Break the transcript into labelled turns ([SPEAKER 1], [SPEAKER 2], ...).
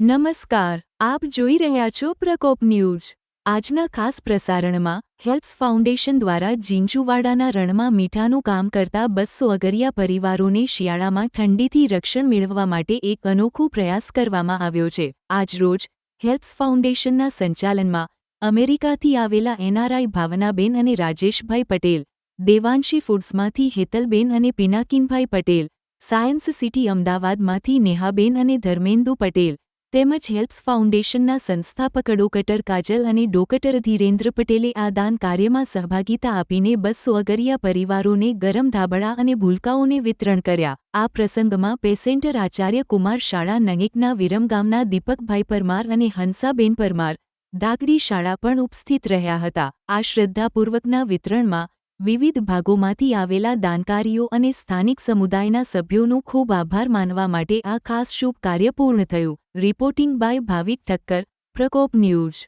[SPEAKER 1] નમસ્કાર, આપ જોઈ રહ્યા છો પ્રકોપ ન્યૂઝ. આજના ખાસ પ્રસારણમાં હેલ્પ્સ ફાઉન્ડેશન દ્વારા જીંજુવાડાના રણમાં મીઠાનું કામ કરતા બસો અગરિયા પરિવારોને શિયાળામાં ઠંડીથી રક્ષણ મેળવવા માટે એક અનોખો પ્રયાસ કરવામાં આવ્યો છે. આજરોજ હેલ્પ્સ ફાઉન્ડેશનના સંચાલનમાં અમેરિકાથી આવેલા એનઆરઆઈ ભાવનાબેન અને રાજેશભાઈ પટેલ, દેવાંશી ફૂડ્સમાંથી હેતલબેન અને પિનાકિનભાઈ પટેલ, સાયન્સ સિટી અમદાવાદમાંથી નેહાબેન અને ધર્મેન્દુ પટેલ તેમજ હેલ્પ્સ ફાઉન્ડેશનના સંસ્થાપક ડોકટર કાજલ અને ડોકટર ધીરેન્દ્ર પટેલે આ દાન કાર્યમાં સહભાગિતા આપીને બસો અગરિયા પરિવારોને ગરમ ધાબળા અને ભૂલકાઓને વિતરણ કર્યા. આ પ્રસંગમાં પેસેન્ટર આચાર્ય કુમાર શાળા નંગેકના વિરમગામના દીપકભાઈ પરમાર અને હંસાબેન પરમાર, દાગડી શાળા પણ ઉપસ્થિત રહ્યા હતા. આ શ્રદ્ધાપૂર્વકના વિતરણમાં વિવિધ ભાગોમાંથી આવેલા દાનકારીઓ અને સ્થાનિક સમુદાયના સભ્યોનો ખૂબ આભાર માનવા માટે આ ખાસ શુભ કાર્ય પૂર્ણ થયું. Reporting by Bhavik Thakkar Prakop news